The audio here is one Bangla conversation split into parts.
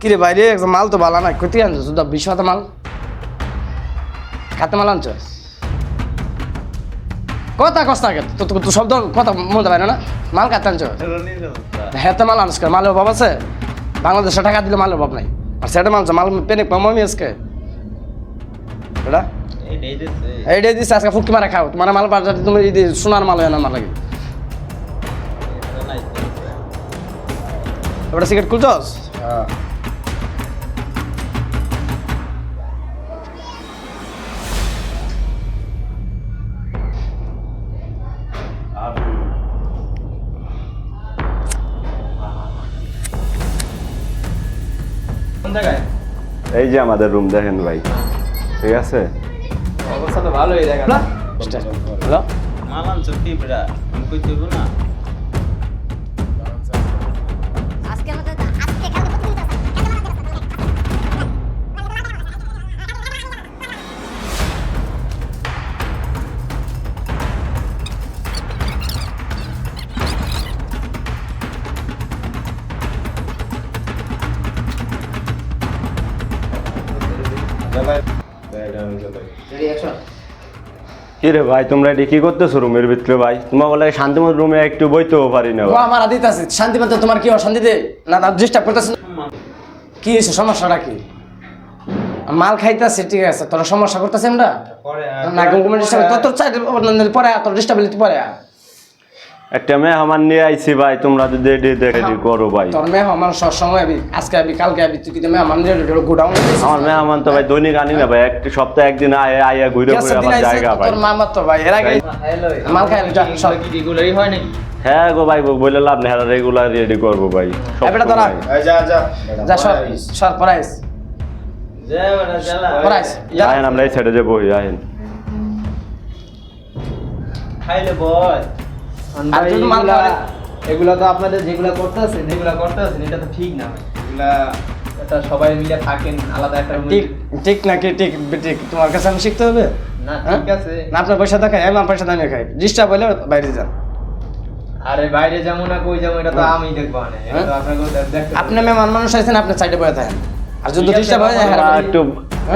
কিরে বাইরে একদম মাল তো ভালো না কোথায় আনছো শুধু বিশ হাতে মাল? খাতে মাল আনছো কথা কষ্ট আগে তো তো শব্দ কথা বলতে পারে না মাল কাতে আনছো হ্যাঁ তো মাল আনছ মালের অভাব আছে? বাংলাদেশে টাকা দিলে মালের অভাব নাই। আর সেটা মাল মাল পেনে কমামি আজকে। এটা এইটাই দিচ্ছে আজকে ফুকি মারা খাও। তোমার মাল বাজার তুমি এই সোনার মাল হয় না মাল লাগে। ওটা সিগারেট খুলছস এই যে আমাদের রুম দেখেন ভাই। ঠিক আছে? অবস্থা তো ভালোই দেখা হ্যালো? হ্যালো? মালান চুক্তি বেড়া আমি কই দেবো না? কি রে ভাই তোমরা এটি কি করতেছো রুমের ভিতরে ভাই? তোমার বলে শান্তিমত রুমে একটু বইতেও পারি না ও আমার আদিত আছে শান্তি তোমার কি অশান্তি দে না না ডিস্টার্ব করতেছে। কি হয়েছে সমস্যাটা কি? মাল খাইতেছে ঠিক আছে তোর সমস্যা করতেছে আমরা? পরে না গুমগুমে ডিস্টার্ব তোর তোর চাই পরে তোর ডিস্টার্ব পরে। একটা মেয়ে আমার নিয়ে আইছি ভাই তোমরা যদি এটি দেখে করো ভাই। তোর মেয়ে আমার সব সময় আবি আজকে আবি কালকে আবি তুই কিন্তু মেয়ে আমার গোডাউন আমার মেয়ে আমার তো ভাই দৈনিক আনি না ভাই একটা সপ্তাহে একদিন আয় আইয়া ঘুরে ঘুরে আমার জায়গা ভাই। তোর মামার তো ভাই এর আগে মাল খাই যা সব। কি রেগুলারই হয় নাকি? হ্যাঁ গো ভাই বলে লাভ নেই হ্যাঁ রেগুলার রেডি করব ভাই এবারে তোরা। যা যা। যা সর সর আহেন আমরা এই সাইডে যে বই আহেন খাইলে বল। আর যদি মাল এগুলা- তো আপনাদের যেগুলা করতেছেন যেগুলা করতেছেন এটা তো ঠিক না। এগুলা এটা সবাই মিলে থাকেন আলাদা একটা ঠিক ঠিক নাকি? ঠিক ঠিক। তোমার কাছে আমি শিখতে হবে? না হ্যাঁ? ঠিক আছে। না আপনার পয়সা দেখাই আমি আমার পয়সা দামে খাই। ডিস্টার্ব হলে বাইরে যান। আরে বাইরে যেমন না কই যাব এটা তো আমি দেখব না তো হ্যাঁ? আপনি মেহমান মানুষ আছেন আপনি সাইডে বয়ে থাকেন। আর যদি ডিস্টার্ব হয় হ্যাঁ, একটু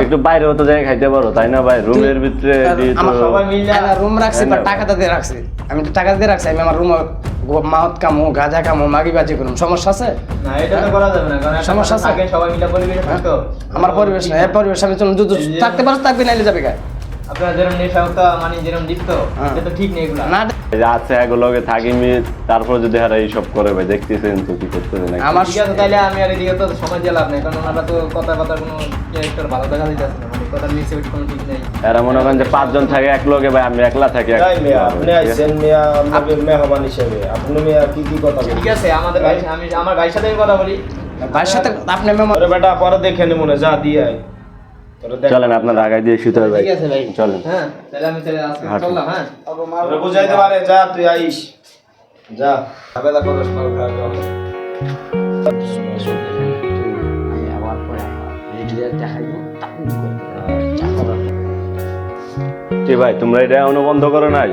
একটু বাইরে হতে যায় খাইতে পারো তাই না ভাই? রুমের ভিতরে দিয়ে তো- সবাই মিলে রুম রাখছি বা হ্যাঁ, না। টাকাটা দিয়ে রাখছি। আমি তো টাকা দিয়ে রাখছি আমি আমার রুম মাহত কামো গাঁজা কামো মাগি বাজি করুম। সমস্যা আছে? না এটা তো করা যাবে না কারণ সমস্যা আছে? থাকেন সবাই মিলে পরিবেশে থাকতো। আমার পরিবেশ না এই পরিবেশ আমি চলুন যদি থাকতে পারো থাকবে নাইলে যাবে গায়ে আপনারা যেরকম নেশা হতো মানে যেরকম লিপ্ত হ্যাঁ। এটা তো ঠিক নেই এগুলা। না এই আছে এগুলোকে থাকি মি তারপর যদি হারা এইসব করে ভাই দেখতেছেন তো কি করতেছেন আমার ঠিক আছে তাহলে আমি আর এদিকে তো সময় দিয়ে লাভ নেই কারণ ওনারা তো কথা কথা কোনো ক্যারেক্টার ভালো দেখা দিতেছে না। এরা মনে করেন যে পাঁচজন থাকে এক লোকে ভাই আমি একলা থাকি আপনি আইছেন মিয়া আমাদের মেহমান হিসেবে। আপনি মিয়া কি কি কথা ঠিক আছে আমাদের ভাই আমি আমার ভাইয়ের সাথে কথা বলি। ভাইয়ের সাথে আপনি মেহমান বেটা পরে দেখে নি মনে যা দিয়ে আয়। চলেন আপনার আগায় দিয়ে শুতে হবে ভাই। ঠিক আছে ভাই। চলেন। হ্যাঁ তাহলে আমি আজকে হাঁটুন। চললাম হ্যাঁ? বুঝাইতে পারে যা তুই আইস। যা। বেলা করস মাল খাওয়া আমি আবার পরে দেখাইব। কি ভাই তোমরা এটা এখনও বন্ধ করো নাই?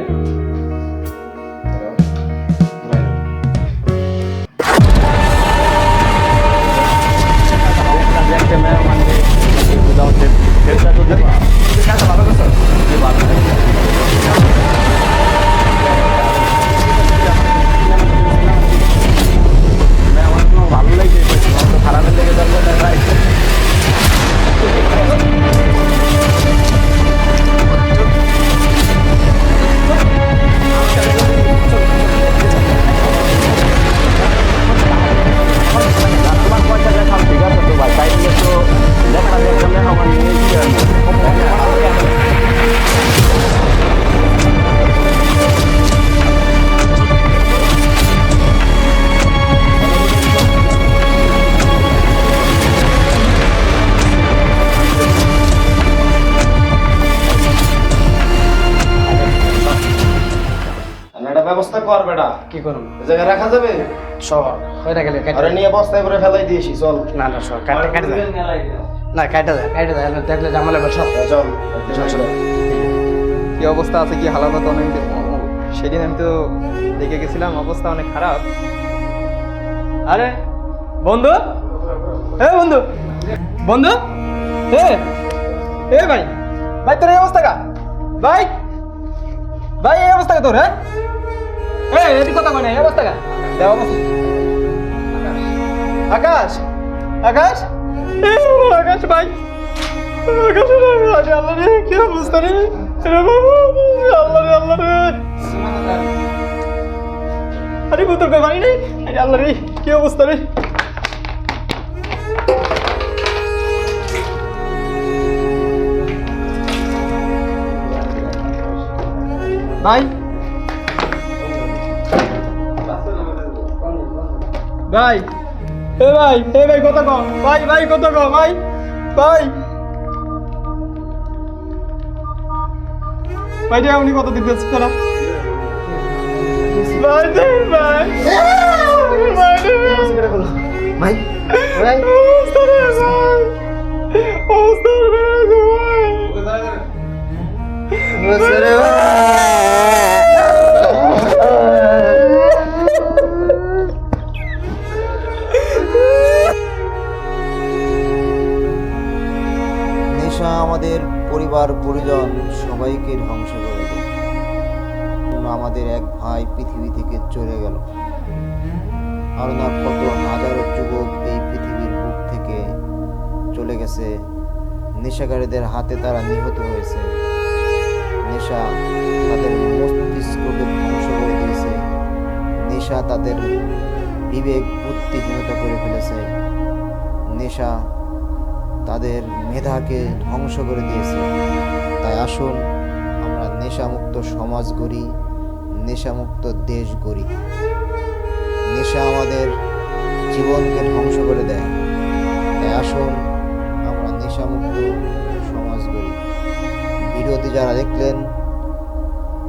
কর বেটা। কি করুন জায়গায় রাখা যাবে? হয়ে গেলে আরে নিয়ে বস্তায় করে ফেলাই দিয়েছি চল। না না কাটে কাটে না কাটে যায় কাটে যায় দেখলে জামালে সব চল। কি অবস্থা আছে? কি হালাত অনেক সেদিন আমি তো দেখে গেছিলাম অবস্থা অনেক খারাপ। আরে বন্ধু? এ বন্ধু? বন্ধু? এ এ ভাই। ভাই তোর এই অবস্থা কা? ভাই? ভাই এই অবস্থা কা তোর হ্যাঁ? এ এদিকে কথা মানে এই অবস্থা কা দেখ আকাশ আকাশ। আকাশ ভাই, আকাশ আল্লাহ কি অবস্থা রে? আল্লাহ রে আল্লাহ রে। আরে বুতর কে ভাই রে আরে আল্লাহ রে, কি অবস্থা রে? ভাই। ভাই। এ ভাই এ ভাই কত কম? ভাই ভাই কত কম? ভাই ভাই। ভাই রে উনি কত দিতেছে তোরা ভাই ভাই। ভাই ভাই ভাই। আমাদের পরিবার, পরিজন সবাইকে ধ্বংস করে দেয় আমাদের এক ভাই পৃথিবী থেকে চলে গেল। আর না কত হাজারো যুবক এই পৃথিবীর বুক থেকে চলে গেছে। নেশাকারীদের হাতে তারা নিহত হয়েছে। নেশা তাদের মস্তিষ্ককে ধ্বংস করে দিয়েছে। নেশা তাদের বিবেক বুদ্ধিহীনতা করে ফেলেছে। নেশা তাদের মেধাকে ধ্বংস করে দিয়েছে। তাই আসুন, আমরা নেশামুক্ত সমাজ গড়ি, নেশামুক্ত দেশ গড়ি। নেশা আমাদের জীবনকে ধ্বংস করে দেয়। তাই আসুন, আমরা নেশামুক্ত সমাজ গড়ি। ভিডিওটি যারা দেখলেন,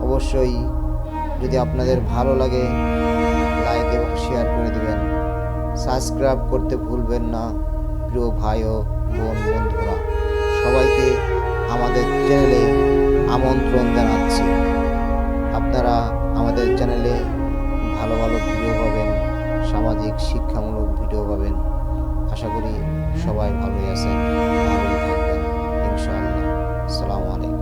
অবশ্যই যদি আপনাদের ভালো লাগে, লাইক এবং শেয়ার করে দেবেন। সাবস্ক্রাইব করতে ভুলবেন না, প্রিয় ভাই ও বোন বন্ধুরা, সবাইকে আমাদের চ্যানেলে আমন্ত্রণ জানাচ্ছি। আপনারা আমাদের চ্যানেলে ভালো ভালো ভিডিও পাবেন, সামাজিক শিক্ষামূলক ভিডিও পাবেন। আশা করি সবাই ভালোই আছেন, ভালোই থাকবেন, ইনশাআল্লাহ। আসসালামু আলাইকুম।